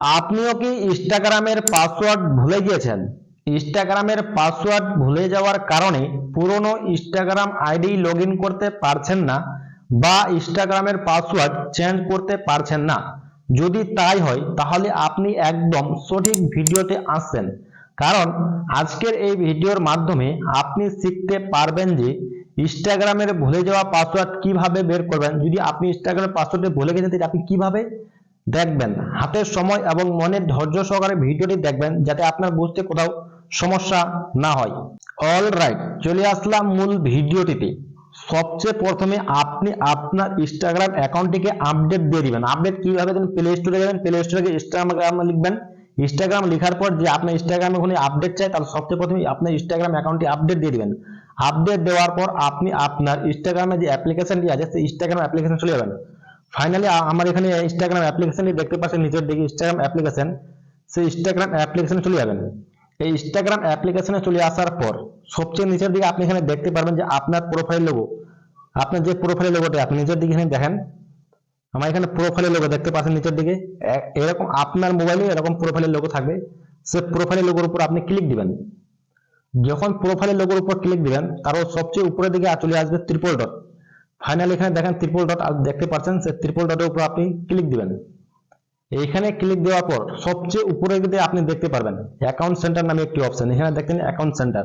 আপনিও কি ইনস্টাগ্রামের পাসওয়ার্ড ভুলে গিয়েছেন? ইনস্টাগ্রামের পাসওয়ার্ড ভুলে যাওয়ার কারণে পুরনো ইনস্টাগ্রাম আইডি লগ করতে পারছেন না বা ইনস্টাগ্রামের পাসওয়ার্ড চেঞ্জ করতে পারছেন না। যদি তাই হয়, তাহলে আপনি একদম সঠিক ভিডিওতে আসছেন। কারণ আজকের এই ভিডিওর মাধ্যমে আপনি শিখতে পারবেন যে ইনস্টাগ্রামের ভুলে যাওয়া পাসওয়ার্ড কীভাবে বের করবেন। যদি আপনি ইনস্টাগ্রামের পাসওয়ার্ডে ভুলে গেছেন আপনি কীভাবে দেখবেন, হাতের সময় এবং মনের ধৈর্য সহকারে ভিডিওটি দেখবেন যাতে আপনার বুঝতে কোথাও সমস্যা না হয়। অল রাইট চলে আসলাম মূল ভিডিওটিতে। সবচেয়ে প্রথমে আপনি আপনার ইনস্টাগ্রাম অ্যাকাউন্টটিকে আপডেট দিয়ে দিবেন। আপডেট কীভাবে দেবেন? প্লে স্টোরে যাবেন প্লে স্টোরে গিয়ে ইনস্টাগ্রাম লিখবেন। ইনস্টাগ্রাম লেখার পর যে আপনার ইনস্টাগ্রামে কোনো আপডেট চাই, তাহলে সবচেয়ে প্রথমে আপনার ইনস্টাগ্রাম অ্যাকাউন্টটি আপডেট দিয়ে দিবেন। আপডেট দেওয়ার পর আপনি আপনার ইনস্টাগ্রামে যে অ্যাপ্লিকেশনটি আছে, সেই ইনস্টাগ্রাম অ্যাপ্লিকেশন চলে যাবেন। ফাইনালি আমার এখানে ইনস্টাগ্রাম অ্যাপ্লিকেশনটি দেখতে পাচ্ছেন নিচের দিকে ইনস্টাগ্রাম অ্যাপ্লিকেশন সেই ইনস্টাগ্রাম অ্যাপ্লিকেশনে চলে যাবেন। এই ইনস্টাগ্রাম অ্যাপ্লিকেশনে চলে আসার পর সবচেয়ে নিচের দিকে আপনি এখানে দেখতে পারবেন যে আপনার প্রোফাইল লোগো আপনার যে প্রোফাইল লোগোটি আপনি নিচের দিকে এখানে দেখেন। আমার এখানে প্রোফাইলের লোগো দেখতে পাচ্ছেন নিচের দিকে। এরকম আপনার মোবাইলে এরকম প্রোফাইলের লোগো থাকবে। সে প্রোফাইলের লোগোর উপর আপনি ক্লিক দিবেন। যখন প্রোফাইলের লোগোর উপর ক্লিক দিবেন, তারও সবচেয়ে উপরের দিকে চলে আসবে ত্রিপল ডট ফাইনালি এখানে দেখেন ত্রিপল ডট দেখতে পাচ্ছেন সে ত্রিপল ডটের উপর আপনি ক্লিক দিবেন। এইখানে ক্লিক দেওয়ার পর সবচেয়ে উপরে দিকে আপনি দেখতে পারবেন অ্যাকাউন্ট সেন্টার নামে একটি অপশন এখানে দেখেন অ্যাকাউন্ট সেন্টার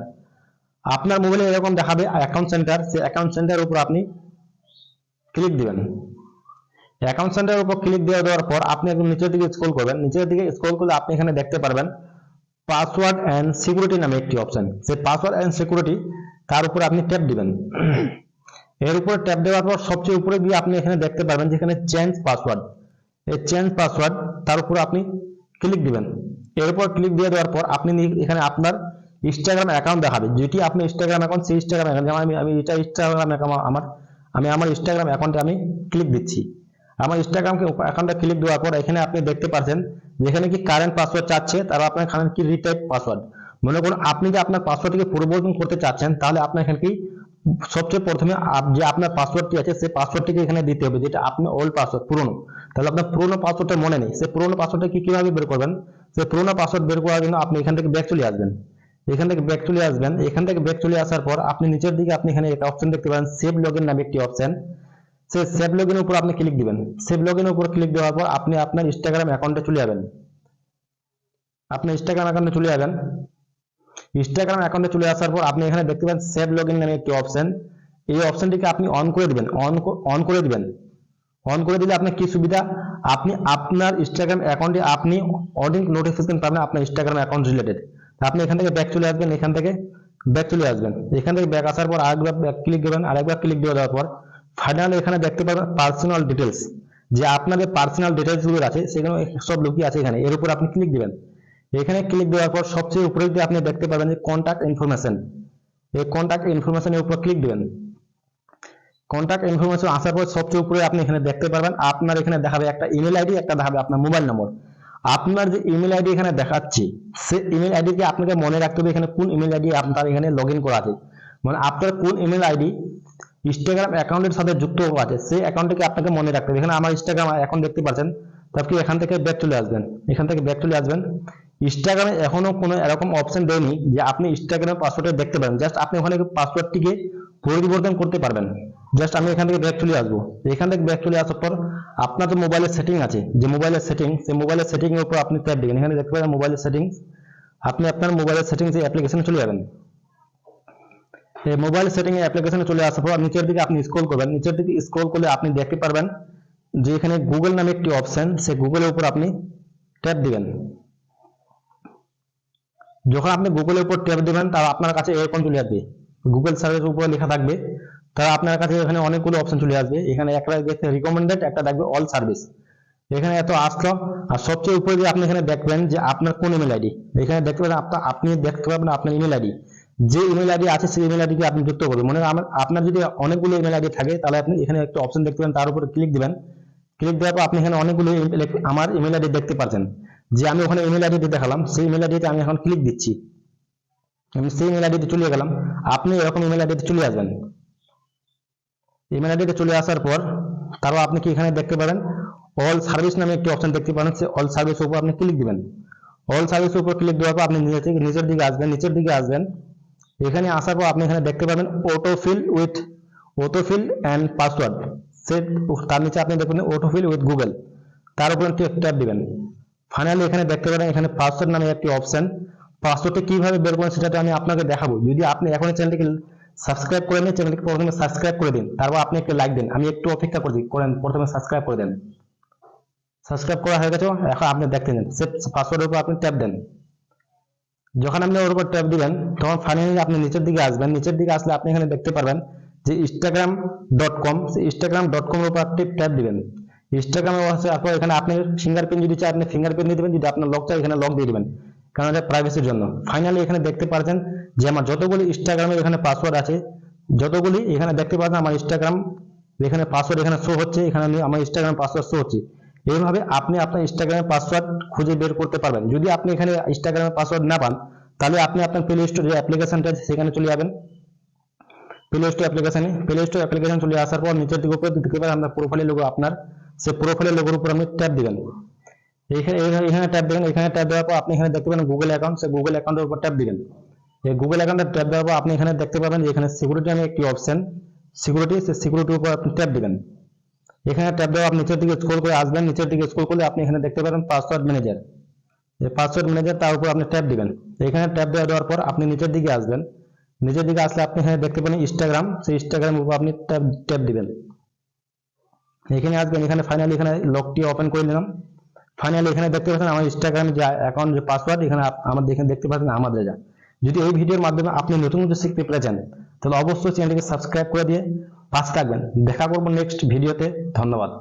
আপনার মোবাইলে এরকম দেখাবে অ্যাকাউন্ট সেন্টার সে অ্যাকাউন্ট সেন্টারের উপর আপনি ক্লিক দিবেন। অ্যাকাউন্ট সেন্টারের উপর ক্লিক দিয়ে দেওয়ার পর আপনি একদম নিচের দিকে স্ক্রল করবেন। নিচের দিকে স্ক্রল করলে আপনি এখানে দেখতে পারবেন পাসওয়ার্ড এন্ড সিকিউরিটি নামে একটি অপশন সে পাসওয়ার্ড এন্ড সিকিউরিটি তার উপর আপনি ট্যাপ দিবেন। এর উপরে ট্যাপ দেওয়ার পর সবচেয়ে উপরে গিয়ে আপনি এখানে দেখতে পারবেন যেখানে চেঞ্জ পাসওয়ার্ড এই চেঞ্জ পাসওয়ার্ড তার উপর আপনি ক্লিক দিবেন। এর উপর ক্লিক দিয়ে দেওয়ার পর আপনি এখানে আপনার ইনস্টাগ্রাম অ্যাকাউন্ট দেখাবে। যেটি আপনি ইনস্টাগ্রাম অ্যাকাউন্ট সেই ইনস্টাগ্রাম অ্যাকাউন্ট যেমন আমি আমি এটা ইনস্টাগ্রাম অ্যাকাউন্ট আমার আমি আমার ইনস্টাগ্রাম অ্যাকাউন্টে আমি ক্লিক দিচ্ছি। আমার ইনস্টাগ্রাম অ্যাকাউন্টে ক্লিক দেওয়ার পর এখানে আপনি দেখতে পাচ্ছেন যেখানে কি কারেন্ট পাসওয়ার্ড চাচ্ছে, তারা আপনার এখানে কি রিটাইপ পাসওয়ার্ড মনে করুন, আপনি যে আপনার পাসওয়ার্ডটিকে পরিবর্তন করতে চাচ্ছেন, তাহলে আপনার এখানে কি সবচেয়ে প্রথমে যে আপনার পাসওয়ার্ডটি আছে, সেই পাসওয়ার্ডটিকে এখানে দিতে হবে, যেটা আপনি ওল্ড পাসওয়ার্ড পুরনো। তাহলে আপনার পুরনো পাসওয়ার্ডটা মনে নেই। সেই পুরনো পাসওয়ার্ডটা কি কীভাবে বের করবেন? সেই পুরনো পাসওয়ার্ড বের করার জন্য আপনি এখান থেকে ব্যাক চলে আসবেন। এখান থেকে ব্যাক চলে আসবেন। এখান থেকে ব্যাক চলে আসার পর আপনি নিচের দিকে আপনি এখানে একটা অপশন দেখতে পাবেন সেভ লগইন নামে একটি অপশন সেই সেভ লগইনের উপর আপনি ক্লিক দিবেন। সেভ লগইনের উপর ক্লিক দেওয়ার পর আপনি আপনার ইনস্টাগ্রাম অ্যাকাউন্টে চলে যাবেন। আপনি ইনস্টাগ্রাম অ্যাকাউন্টে চলে যাবেন। ইনস্টাগ্রাম অ্যাকাউন্টে চলে আসার পর আপনি এখানে দেখতে পাবেন সেভ লগইন নামে একটি অপশন এই অপশনটিকে আপনি অন করে দিবেন অন অন করে দিবেন। অন করে দিলে আপনার কি সুবিধা? আপনি আপনার ইনস্টাগ্রাম অ্যাকাউন্টে আপনি অনেক নোটিফিকেশন পাবেন আপনার ইনস্টাগ্রাম অ্যাকাউন্ট রিলেটেড আপনি এখান থেকে ব্যাক চলে আসবেন, এখান থেকে ব্যাক চলে আসবেন। এখান থেকে ব্যাক আসার পর আরেকবার ব্যাক ক্লিক দেবেন, আরেকবার ক্লিক দিয়ে দেওয়ার পর ফাইনালি এখানে দেখতে পাবেন পার্সোনাল ডিটেলস যে আপনাদের পার্সোনাল ডিটেলসগুলো আছে, সেগুলো সব লুকিয়ে আছে এখানে। এর উপর আপনি ক্লিক দিবেন। এখানে ক্লিক দেওয়ার পর সবচেয়ে উপরে দিয়ে আপনি দেখতে পাবেন যে কন্ট্যাক্ট ইনফরমেশন এই কন্ট্যাক্ট ইনফরমেশনের উপর ক্লিক দিবেন। কন্ট্যাক্ট ইনফরমেশন আসার পর সবচেয়ে উপরে আপনি এখানে দেখতে পারবেন, আপনার এখানে দেখাবে একটা ইমেল আইডি একটা দেখাবে আপনার মোবাইল নম্বর আপনার যে ইমেল আইডি এখানে দেখাচ্ছে, সে ইমেল আইডিকে আপনাকে মনে রাখতে হবে এখানে কোন ইমেল আইডি আপনার এখানে লগ ইন করা আছে। মানে আপনার কোন ইমেল আইডি ইনস্টাগ্রাম অ্যাকাউন্টের সাথে যুক্ত আছে, সেই অ্যাকাউন্টটিকে আপনাকে মনে রাখতে হবে। এখানে আমার ইনস্টাগ্রাম অ্যাকাউন্ট দেখতে পাচ্ছেন, তারপর এখান থেকে ব্যাক চলে আসবেন। এখান থেকে ব্যাক চলে আসবেন। ইনস্টাগ্রামে এখনও কোনো এরকম অপশন দেয়নি যে আপনি ইনস্টাগ্রামের পাসওয়ার্ডে দেখতে পারেন। জাস্ট আপনি ওখানে পাসওয়ার্ডটিকে পরিবর্তন করতে পারবেন। জাস্ট আমি এখান থেকে ব্যাক চলে আসব। এখান থেকে ব্যাক চলে আসার পর আপনার যে মোবাইলের সেটিং আছে। যে মোবাইলের সেটিং সেই মোবাইলের সেটিং এর উপর আপনি ট্যাপ দিবেন। এখানে দেখতে পাবেন মোবাইলের সেটিংস আপনি আপনার মোবাইলের সেটিংস অ্যাপ্লিকেশনে চলে যাবেন। এই মোবাইল সেটিং এর অ্যাপ্লিকেশনে চলে আসার পর নিচের দিকে আপনি স্ক্রল করবেন। নিচের দিকে স্ক্রল করলে আপনি দেখতে পারবেন যে এখানে গুগল নামে একটি অপশন সেই গুগলের উপর আপনি ট্যাপ দিবেন। যখন আপনি গুগলের উপর ট্যাপ দেবেন, তার আপনার কাছে এরকম চলে আসবে। গুগল সার্চের উপরে লেখা থাকবে। তার আপনার কাছে এখানে অনেকগুলো অপশন চলে আসবে। এখানে একটা দেখতে রিকমেন্ডেড একটা থাকবে অল সার্ভিস এখানে এত আসলো। আর সবচেয়ে উপরে যে আপনি এখানে দেখবেন যে আপনার কোন ইমেল আইডি এখানে দেখতে পাবেন আপনার আপনি দেখতে পাবেন আপনার ইমেল আইডি যে ইমেল আইডি আছে, সেই ইমেল আইডিকে আপনি যুক্ত করবেন। মনে আমার- আপনার যদি অনেকগুলো ইমেল আইডি থাকে, তাহলে আপনি এখানে একটা অপশন দেখতে পাবেন তার উপরে ক্লিক দিবেন। ক্লিক দেওয়ার পর আপনি এখানে অনেকগুলো আমার ইমেল আইডি দেখতে পাচ্ছেন যে আমি ওখানে ইমেল আইডি দেখালাম, সেই ইমেল আইডিতে আমি এখন ক্লিক দিচ্ছি। আমি সেই ইমেল আইডিতে চলে গেলাম, আপনি এরকম ইমেল আইডিতে চলে আসবেন। ইমেল আইডিতে চলে আসার পর, তারপর আপনি কি এখানে দেখতে পারেন অল সার্ভিস নামে একটি অপশন দেখতে পারেন, সে অল সার্ভিস উপর আপনি ক্লিক দিবেন। অল সার্ভিস উপর ক্লিক দেওয়ার পর আপনি নিচে থেকে নিচের দিকে আসবেন, নিচের দিকে আসবেন। এখানে আসার পর আপনি এখানে দেখতে পাবেন autofill with autofill and password সে তার নিচে আপনি দেখবেন অটোফিল উইথ গুগল তার উপর একটি ট্যাপ দিবেন। ফাইনালি এখানে দেখতে পারেন, এখানে পাসওয়ার্ড নামে একটি অপশন পাসওয়ার্ডটা কীভাবে বের করেন সেটা আমি আপনাকে দেখাবো। যদি আপনি এখন চ্যানেলটিকে সাবস্ক্রাইব করে নিন চ্যানেলটিকে প্রথমে সাবস্ক্রাইব করে দিন। তারপর আপনি একটু লাইক দিন। আমি একটু অপেক্ষা করে করেন, প্রথমে সাবস্ক্রাইব করে দেন। সাবস্ক্রাইব করা হয়ে গেছে, এখন আপনি দেখতে নিন। সে পাসওয়ার্ডের উপর আপনি ট্যাপ দেন। যখন আপনি ওর উপর ট্যাপ দিবেন তখন ফাইনালি আপনি নিচের দিকে আসবেন। নিচের দিকে আসলে আপনি এখানে দেখতে পারবেন যে ইনস্টাগ্রাম ডট কম সেই ইনস্টাগ্রাম ডট কম এর উপর আপনি ট্যাপ দিবেন। ইনস্টাগ্রামে তারপর এখানে আপনি ফিঙ্গারপ্রিন্ট যদি চান, আপনি ফিঙ্গারপ্রিন্ট দিয়ে দিবেন, যদি আপনার লক চাই, এখানে লক দিয়ে দিবেন। কারণ এটা প্রাইভেসির জন্য। ফাইনালি এখানে দেখতে পাচ্ছেন যে আমার যতগুলি ইনস্টাগ্রামের এখানে পাসওয়ার্ড আছে, যতগুলি এখানে দেখতে পাচ্ছেন আমার ইনস্টাগ্রাম এখানে পাসওয়ার্ড এখানে শো হচ্ছে, এখানে আমি আমার ইনস্টাগ্রাম পাসওয়ার্ড শো হচ্ছে। এইভাবে আপনি আপনার ইনস্টাগ্রামের পাসওয়ার্ড খুঁজে বের করতে পারবেন। যদি আপনি এখানে ইনস্টাগ্রামের পাসওয়ার্ড না পান, তাহলে আপনি আপনার প্লে স্টোর যে অ্যাপ্লিকেশনটা আছে, সেখানে চলে যাবেন। প্লে স্টোর অ্যাপ্লিকেশনে প্লে স্টোর অ্যাপ্লিকেশন চলে আসার পর নিচের দিকে উপরে দেখতে পাবেন আপনার প্রোফাইলের লোগো আপনার সেই প্রোফাইলের লোগোর উপর আপনি ট্যাপ দিবেন। এখানে এখানে- ট্যাপ দিবেন। এখানে ট্যাপ দেওয়ার পর আপনি এখানে দেখতে পাবেন গুগল অ্যাকাউন্ট সেই গুগল অ্যাকাউন্টের উপর ট্যাপ দিবেন। এই গুগল অ্যাকাউন্টে ট্যাপ দেওয়ার পর আপনি এখানে দেখতে পাবেন যে এখানে সিকিউরিটি নামে একটি অপশন সিকিউরিটি সেই সিকিউরিটির উপর আপনি ট্যাপ দিবেন। এখানে ট্যাপ দেওয়া আপনি নিচের দিকে স্ক্রল করে আসবেন। নিচের দিকে স্ক্রল করলে আপনি এখানে দেখতে পাবেন পাসওয়ার্ড ম্যানেজার এই পাসওয়ার্ড ম্যানেজার তার উপর আপনি ট্যাপ দিবেন। এখানে ট্যাপ দেওয়া দেওয়ার পর আপনি নিচের দিকে আসবেন। নিচের দিকে আসলে আপনি এখানে দেখতে পাবেন ইনস্টাগ্রাম সেই ইনস্টাগ্রামের উপর আপনি ট্যাপ ট্যাপ দিবেন। এখানে আসবেন, এখানে ফাইনালি এখানে লকটি ওপেন করে নিলাম। ফাইনালি এখানে দেখতে পাচ্ছেন আমার ইনস্টাগ্রামে যে অ্যাকাউন্ট যে পাসওয়ার্ড এখানে আমাদের এখানে দেখতে পাচ্ছেন আমাদের যা। যদি এই ভিডিওর মাধ্যমে আপনি নতুন কিছু শিখতে পেরেছেন, তাহলে অবশ্যই চ্যানেলটিকে সাবস্ক্রাইব করে দিয়ে পাশে থাকবেন। দেখা করব নেক্সট ভিডিওতে ধন্যবাদ।